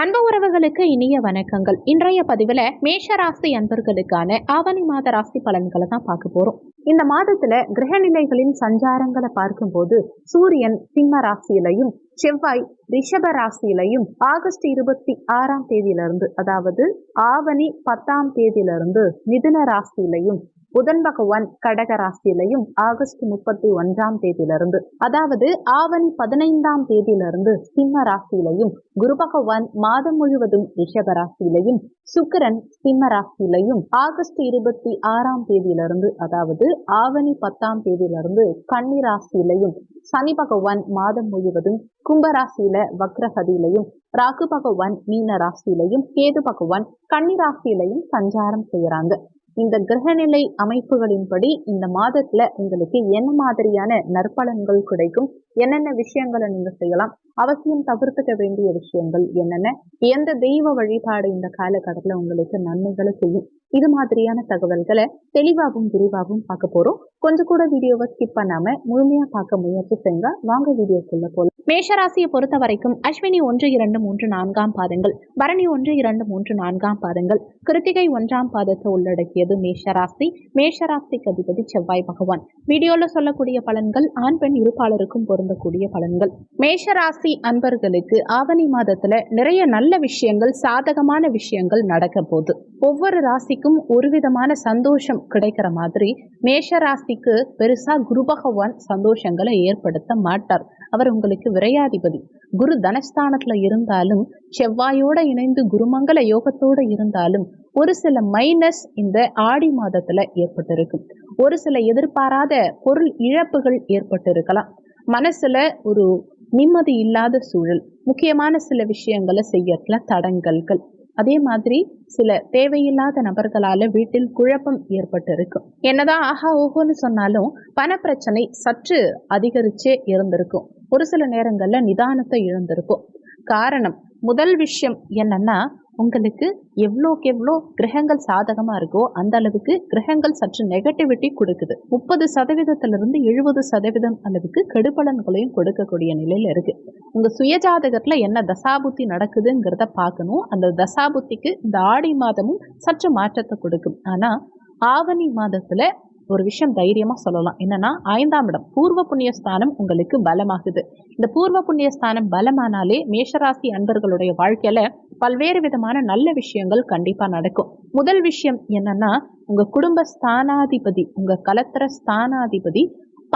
அன்பு உறவுகளுக்கு இனிய வணக்கங்கள். இன்றைய பதிவில் மேஷராசி அன்பர்களுக்கான ஆவணி மாத ராசி பலன்களை தான் பார்க்க போறோம். இந்த மாதத்துல கிரகநிலைகளின் சஞ்சாரங்களை பார்க்கும்போது சூரியன் சிம்ம ராசியிலையும் செவ்வாய் ரிஷப ராசியிலையும் ஆகஸ்ட் இருபத்தி ஆறாம் தேதியிலிருந்து அதாவது ஆவணி பத்தாம் தேதியிலிருந்து மிதுன ராசியிலையும் புதன் பகவான் கடக ராசியிலையும் ஆகஸ்ட் முப்பத்தி ஒன்றாம் தேதியிலிருந்து அதாவது ஆவணி பதினைந்தாம் தேதியிலிருந்து சிம்ம ராசியிலையும் குரு பகவான் மாதம் முழுவதும் ரிஷப ராசியிலையும் சுக்கிரன் சிம்ம ராசியிலையும் ஆகஸ்ட் இருபத்தி ஆறாம் தேதியிலிருந்து அதாவது ஆவணி பத்தாம் தேதியிலிருந்து கன்னி ராசியிலையும் சனி பகவான் மாதம் முழுவதும் கும்பராசியில வக்ரகதியிலையும் ராகு பகவான் மீன ராசியிலையும் கேது பகவான் கன்னி ராசியிலையும் சஞ்சாரம் செய்யறாங்க. இந்த கிரகநிலை அமைப்புகளின்படி இந்த மாதத்துல உங்களுக்கு என்ன மாதிரியான நற்பலன்கள் கிடைக்கும்? என்னென்ன விஷயங்களை நீங்க செய்யலாம் அவசியம் தவிர்த்துக்க வேண்டிய விஷயங்கள் என்னென்ன எந்த தெய்வ வழிபாடு இந்த காலகட்டத்துல உங்களுக்கு நன்மைகளை செய்யும் இது மாதிரியான தகவல்களை தெளிவாகவும் விரிவாகவும் பார்க்க போறோம். கொஞ்சம் கூட வீடியோவை ஸ்கிப் பண்ணாம முழுமையா பார்க்க முயற்சி செய்ய வாங்க வீடியோக்குள்ள போல மேஷராசியை பொறுத்த வரைக்கும் அஸ்வினி ஒன்று இரண்டு மூன்று நான்காம் பாதங்கள் பரணி ஒன்று இரண்டு மூன்று நான்காம் பாதங்கள் கிருத்திகை ஒன்றாம் பாதத்தை உள்ளடக்கியது மேஷராசி. மேஷராசிக்கு அதிபதி செவ்வாய் பகவான். வீடியோல சொல்லக்கூடிய பலன்கள் ஆண் பெண் இருப்பாளருக்கும் பொருந்தக்கூடிய பலன்கள். மேஷராசி அன்பர்களுக்கு ஆவணி மாதத்துல நிறைய நல்ல விஷயங்கள் சாதகமான விஷயங்கள் நடக்க போகுது. ஒவ்வொரு ராசிக்கும் ஒரு விதமான சந்தோஷம் கிடைக்கிற மாதிரி மேஷ ராசிக்கு பெருசா குரு பகவான் சந்தோஷங்களை ஏற்படுத்த மாட்டார். அவர் உங்களுக்கு விரையாதிபதி. குரு தனஸ்தானத்துல இருந்தாலும் செவ்வாயோட இணைந்து குருமங்கல யோகத்தோட இருந்தாலும் ஒரு சில மைனஸ் இந்த ஆடி மாதத்துல ஏற்பட்டிருக்கும். ஒரு சில எதிர்பாராத பொருள் இழப்புகள் ஏற்பட்டிருக்கலாம். மனசில் ஒரு நிம்மதி இல்லாத சூழல் முக்கியமான சில விஷயங்களை செய்யறதுல தடங்கல்கள். அதே மாதிரி சில தேவையில்லாத நபர்களால வீட்டில் குழப்பம் ஏற்பட்டு இருக்கும் என்னதான் ஆஹா ஓஹோன்னு சொன்னாலும் பணப்பிரச்சனை சற்று அதிகரிச்சே இருந்திருக்கும். ஒரு சில நேரங்களில் நிதானத்தை இழந்திருக்கும். காரணம் முதல் விஷயம் என்னன்னா உங்களுக்கு எவ்வளோக்கு எவ்வளோ கிரகங்கள் சாதகமாக இருக்கோ அந்த அளவுக்கு கிரகங்கள் சற்று நெகட்டிவிட்டி கொடுக்குது. முப்பது சதவீதத்திலிருந்து எழுபது சதவீதம் அளவுக்கு கெடுபலன்களையும் கொடுக்கக்கூடிய நிலையில் இருக்குது உங்கள் சுயஜாதகத்தில் என்ன தசாபுத்தி நடக்குதுங்கிறத பார்க்கணும். அந்த தசாபுத்திக்கு இந்த ஆடி மாதமும் சற்று மாற்றத்தை கொடுக்கும். ஆனால் ஆவணி மாதத்தில் ஒரு விஷயம் தைரியமா சொல்லலாம். என்னன்னா ஐந்தாம் இடம் பூர்வ புண்ணிய ஸ்தானம் உங்களுக்கு பலமாகுது. இந்த பூர்வ புண்ணிய ஸ்தானம் பலமானாலே மேஷராசி அன்பர்களுடைய வாழ்க்கையில பல்வேறு விதமான நல்ல விஷயங்கள் கண்டிப்பா நடக்கும். முதல் விஷயம் என்னன்னா உங்க குடும்ப ஸ்தானாதிபதி உங்க கலத்திர ஸ்தானாதிபதி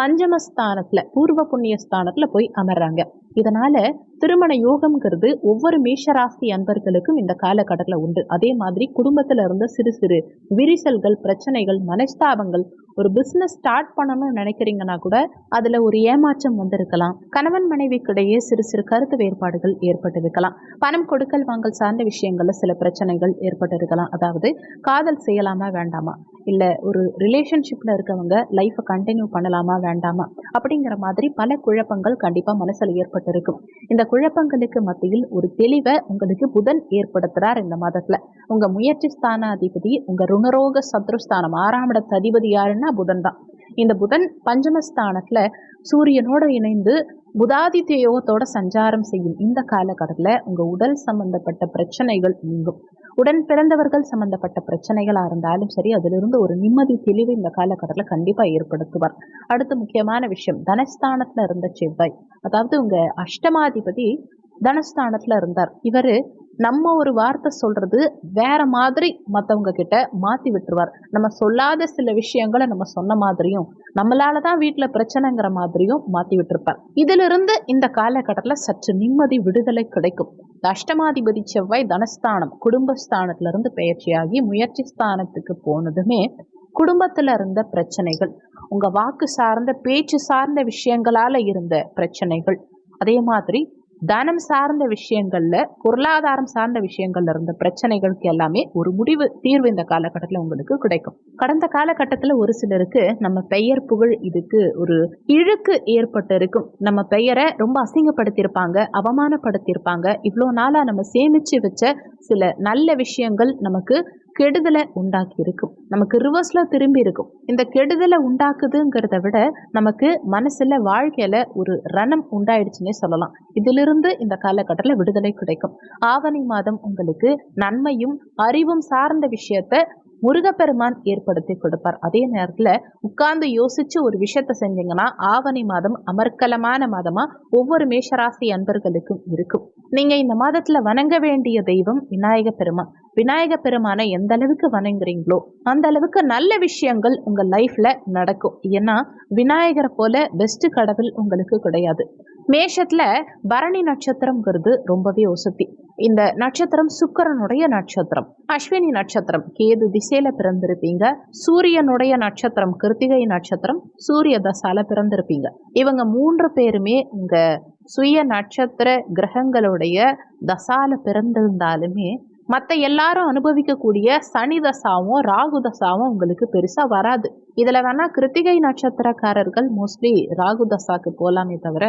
பஞ்சமஸ்தானத்துல பூர்வ புண்ணிய ஸ்தானத்துல போய் அமர்றாங்க. இதனால திருமண யோகம்ங்கிறது ஒவ்வொரு மேஷராசி அன்பர்களுக்கும் இந்த காலகட்டத்தில் உண்டு. அதே மாதிரி குடும்பத்துல இருந்த சிறு சிறு விரிசல்கள் பிரச்சனைகள் மனஸ்தாபங்கள் ஒரு பிஸ்னஸ் ஸ்டார்ட் பண்ணணும்னு நினைக்கிறீங்கன்னா கூட அதுல ஒரு ஏமாற்றம் வந்திருக்கலாம். கணவன் மனைவிக்கிடையே சிறு சிறு கருத்து வேறுபாடுகள் ஏற்பட்டிருக்கலாம். பணம் கொடுக்கல் வாங்கல் சார்ந்த விஷயங்கள்ல சில பிரச்சனைகள் ஏற்பட்டிருக்கலாம். அதாவது காதல் செய்யலாமா வேண்டாமா? இல்ல ஒரு ரிலேஷன்ஷிப்ல இருக்கவங்க லைஃப்பை கண்டினியூ பண்ணலாமா வேண்டாமா? அப்படிங்கிற மாதிரி பல குழப்பங்கள் கண்டிப்பா மனசுல ஏற்பட்டிருக்கும். இந்த குழப்பங்களுக்கு மத்தியில் ஒரு தெளிவை உங்களுக்கு புதன் ஏற்படுத்துறார் இந்த மாதத்துல. உங்க முயற்சி ஸ்தான அதிபதி உங்க ருணரோக சத்ருஸ்தானம் ஆறாம் இடத்த அதிபதி யாருன்னா புதன் தான். இந்த புதன் பஞ்சமஸ்தானத்துல சூரியனோட இணைந்து புதாதித்ய யோகத்தோட சஞ்சாரம் செய்யும் இந்த காலகட்டத்தில் உங்க உடல் சம்பந்தப்பட்ட பிரச்சனைகள் நீங்கும். உடன் பிறந்தவர்கள் சம்பந்தப்பட்ட பிரச்சனைகளா இருந்தாலும் சரி அதிலிருந்து ஒரு நிம்மதி தெளிவு இந்த காலகட்டத்தில் கண்டிப்பா ஏற்படுத்துவார். அடுத்து முக்கியமான விஷயம் தனஸ்தானத்துல இருந்த செவ்வாய். அதாவது உங்க அஷ்டமாதிபதி தனஸ்தானத்துல இருந்தார். இவரு நம்ம ஒரு வார்த்தை சொல்றது வேற மாதிரி மற்றவங்க கிட்ட மாத்தி விட்டுருவார். நம்ம சொல்லாத சில விஷயங்களை நம்ம சொன்ன மாதிரியும் நம்மளால தான் வீட்டில் பிரச்சனைங்கிற மாதிரியும் மாத்தி விட்டுருப்பார். இதிலிருந்து இந்த காலகட்டத்தில் சற்று நிம்மதி விடுதலை கிடைக்கும். அஷ்டமாதிபதி செவ்வாய் தனஸ்தானம் குடும்பஸ்தானத்துல இருந்து பயிற்சியாகி முயற்சி ஸ்தானத்துக்கு போனதுமே குடும்பத்துல இருந்த பிரச்சனைகள் உங்க வாக்கு சார்ந்த பேச்சு சார்ந்த விஷயங்களால இருந்த பிரச்சனைகள் அதே மாதிரி தனம் சார்ந்த விஷயங்கள்ல பொருளாதாரம் சார்ந்த விஷயங்கள்ல இருந்த பிரச்சனைகளுக்கு எல்லாமே ஒரு முடிவு தீர்வு இந்த காலகட்டத்தில் உங்களுக்கு கிடைக்கும். கடந்த காலகட்டத்தில் ஒரு சிலருக்கு நம்ம பெயர் புகழ் இதுக்கு ஒரு இழுக்கு ஏற்பட்டு இருக்கும் நம்ம பெயரை ரொம்ப அசிங்கப்படுத்தியிருப்பாங்க அவமானப்படுத்தியிருப்பாங்க. இவ்வளோ நாளாக நம்ம சேமிச்சு வச்ச சில நல்ல விஷயங்கள் நமக்கு கெடுதலை உண்டாக்கி இருக்கும் நமக்கு ரிவர்ஸில் திரும்பி இருக்கும் இந்த கெடுதலை உண்டாக்குதுங்கிறத விட நமக்கு மனசில் வாழ்க்கையில் ஒரு ரணம் உண்டாயிடுச்சுன்னே சொல்லலாம். இதிலிருந்து இந்த காலகட்டத்தில் விடுதலை கிடைக்கும். ஆவணி மாதம் உங்களுக்கு நன்மையும் அறிவும் சார்ந்த விஷயத்த முருகப்பெருமான் ஏற்படுத்தி கொடுப்பார். அதே நேரத்தில் உட்கார்ந்து யோசிச்சு ஒரு விஷயத்த செஞ்சீங்கன்னா ஆவணி மாதம் அமர்க்கலமான மாதமா ஒவ்வொரு மேஷராசி அன்பர்களுக்கும் இருக்கும். நீங்க இந்த மாதத்துல வணங்க வேண்டிய தெய்வம் விநாயக பெருமான். விநாயக பெருமானை எந்த அளவுக்கு வணங்குறீங்களோ அந்த அளவுக்கு நல்ல விஷயங்கள் உங்க லைஃப்ல நடக்கும். ஏன்னா விநாயகரை போல பெஸ்ட் கடவுள் உங்களுக்கு கிடையாது. மேஷத்துல பரணி நட்சத்திரம்ங்கிறது ரொம்பவே ஒசத்தி இந்த நட்சத்திரம் சுக்கரனுடைய நட்சத்திரம். அஸ்வினி நட்சத்திரம். கேது திசையில பிறந்திருப்பீங்க. சூரியனுடைய நட்சத்திரம் கிருத்திகை நட்சத்திரம் சூரிய தசால பிறந்திருப்பீங்க. இவங்க மூன்று பேருமே உங்க சுய நட்சத்திர கிரகங்களுடைய தசால பிறந்திருந்தாலுமே மற்ற எல்லாரும் அனுபவிக்கக்கூடிய சனி தசாவும் ராகு தசாவும் உங்களுக்கு பெருசாக வராது. இதில் வேணால் கிருத்திகை நட்சத்திரக்காரர்கள் மோஸ்ட்லி ராகு தசாக்கு போகலாமே தவிர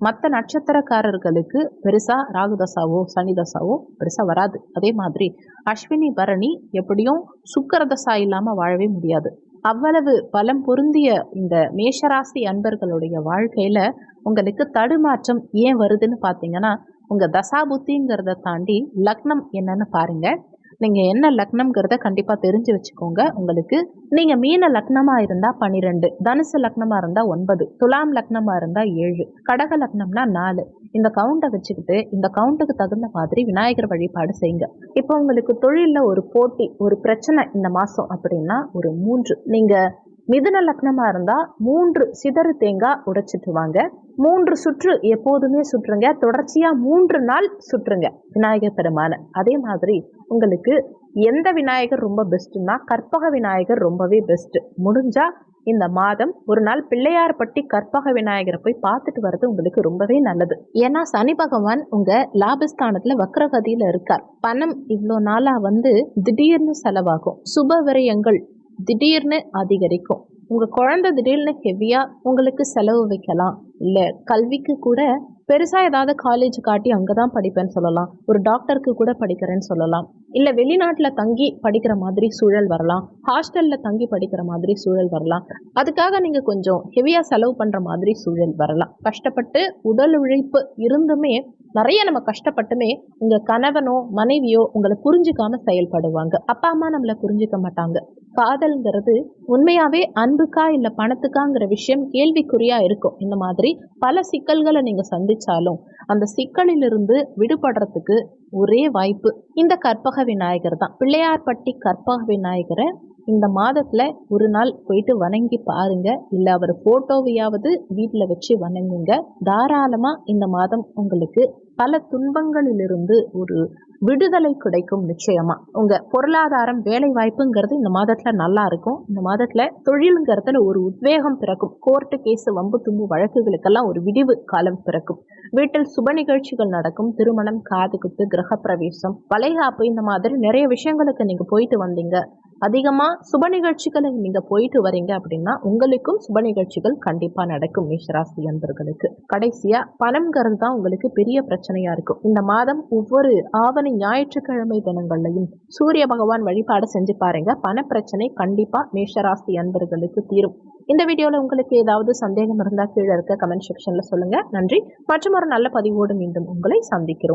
மற்ற நட்சத்திரக்காரர்களுக்கு பெருசாக ராகுதசாவோ சனிதசாவோ சனி பெருசாக வராது. அதே மாதிரி அஸ்வினி பரணி எப்படியும் சுக்கர தசா இல்லாமல் வாழவே முடியாது. அவ்வளவு பலம் பொருந்திய இந்த மேஷராசி அன்பர்களுடைய வாழ்க்கையில் உங்களுக்கு தடுமாற்றம் ஏன் வருதுன்னு பார்த்தீங்கன்னா உங்கள் தசாபுத்திங்கிறத தாண்டி லக்னம் என்னன்னு பாருங்கள் நீங்கள் என்ன லக்னம்ங்கிறத கண்டிப்பாக தெரிஞ்சு வச்சுக்கோங்க. உங்களுக்கு நீங்கள் மீன லக்னமாக இருந்தால் பன்னிரெண்டு தனுசு லக்னமாக இருந்தால் ஒன்பது துலாம் லக்னமாக இருந்தால் ஏழு கடக லக்னம்னா நாலு. இந்த கவுண்டை வச்சுக்கிட்டு இந்த கவுண்ட்டுக்கு தகுந்த மாதிரி விநாயகர் வழிபாடு செய்யுங்க. இப்போ உங்களுக்கு தொழிலில் ஒரு போட்டி ஒரு பிரச்சனை இந்த மாதம் அப்படின்னா ஒரு மூன்று. நீங்கள் மிதுன லக்னமாக இருந்தால் மூன்று சிதறு தேங்காய் உடைச்சிட்டு வாங்க மூன்று சுற்று எப்போதுமே சுற்றுங்க. தொடர்ச்சியாக மூன்று நாள் சுற்றுங்க. விநாயகர் பெருமான. அதே மாதிரி உங்களுக்கு எந்த விநாயகர் ரொம்ப பெஸ்ட்டுன்னா கற்பக விநாயகர் ரொம்பவே பெஸ்ட்டு முடிஞ்சால் இந்த மாதம் ஒரு நாள் பிள்ளையார்பட்டி கற்பக விநாயகரை போய் பார்த்துட்டு வர்றது உங்களுக்கு ரொம்பவே நல்லது. ஏன்னா சனி பகவான் உங்க லாபஸ்தானத்துல வக்ரகதியில இருக்கார். பணம் இவ்வளோ நாளா வந்து திடீர்னு செலவாகும். சுப விரயங்கள் திடீர்னு அதிகரிக்கும். உங்கள் குழந்தை திடீர்னு ஹெவியாக உங்களுக்கு செலவு வைக்கலாம். இல்லை கல்விக்கு கூட பெருசாக ஏதாவது காலேஜ் காட்டி அங்கே தான் படிப்பேன்னு சொல்லலாம். ஒரு டாக்டருக்கு கூட படிக்கிறேன்னு சொல்லலாம். இல்லை வெளிநாட்டில் தங்கி படிக்கிற மாதிரி சூழல் வரலாம். ஹாஸ்டலில் தங்கி படிக்கிற மாதிரி சூழல் வரலாம். அதுக்காக நீங்கள் கொஞ்சம் ஹெவியாக செலவு பண்ணுற மாதிரி சூழல் வரலாம். கஷ்டப்பட்டு உடல் உழைப்பு இருந்துமே நிறைய நம்ம கஷ்டப்பட்டுமே உங்கள் கணவனோ மனைவியோ உங்களை புரிஞ்சுக்காம செயல்படுவாங்க. அப்பா அம்மா நம்மளை புரிஞ்சுக்க மாட்டாங்க. காதல்ங்கிறது உண்மையாவே அன்புக்கா இல்லை பணத்துக்காங்கிற விஷயம் கேள்விக்குறியா இருக்கும். இந்த மாதிரி பல சிக்கல்களை நீங்க சந்திச்சாலும் அந்த சிக்கலிலிருந்து விடுபடுறதுக்கு ஒரே வாய்ப்பு இந்த கற்பக விநாயகர் தான். பிள்ளையார்பட்டி கற்பக விநாயகரை இந்த மாதத்துல ஒரு நாள் போயிட்டு வணங்கி பாருங்க. இல்லை அவர் போட்டோவையாவது வீட்டில் வச்சு வணங்குங்க. தாராளமா இந்த மாதம் உங்களுக்கு பல துன்பங்களிலிருந்து ஒரு விடுதலை கிடைக்கும் நிச்சயமா. உங்க பொருளாதாரம் வேலை வாய்ப்புங்கிறது இந்த மாதத்துல நல்லா இருக்கும். இந்த மாதத்துல தொழிலுங்கிறதுல ஒரு உத்வேகம் பிறக்கும். கோர்ட்டு கேஸ் வம்பு தும்பு வழக்குகளுக்கெல்லாம் ஒரு விடிவு காலம் பிறக்கும். வீட்டில் சுப நிகழ்ச்சிகள் நடக்கும். திருமணம் காது குத்து கிரகப்பிரவேசம் வளைகாப்பு இந்த மாதிரி நிறைய விஷயங்களுக்கு நீங்க போயிட்டு வந்தீங்க. அதிகமாக சுப நிகழ்ச்சிகளை நீங்கள் போயிட்டு வரீங்க அப்படின்னா உங்களுக்கும் சுப நிகழ்ச்சிகள் கண்டிப்பாக நடக்கும் மேஷராசி அன்பர்களுக்கு. கடைசியாக பணம்ங்கிறது தான் உங்களுக்கு பெரிய பிரச்சனையாக இருக்கும் இந்த மாதம் ஒவ்வொரு ஆவணி ஞாயிற்றுக்கிழமை தினங்கள்லையும் சூரிய பகவான் வழிபாடு செஞ்சு பாருங்க. பண பிரச்சனை கண்டிப்பாக மேஷராசி அன்பர்களுக்கு தீரும். இந்த வீடியோவில் உங்களுக்கு ஏதாவது சந்தேகம் இருந்தால் கீழே இருக்க கமெண்ட் செக்ஷனில் சொல்லுங்கள் நன்றி. மற்றும் ஒரு நல்ல பதிவோடு மீண்டும் உங்களை சந்திக்கிறோம்.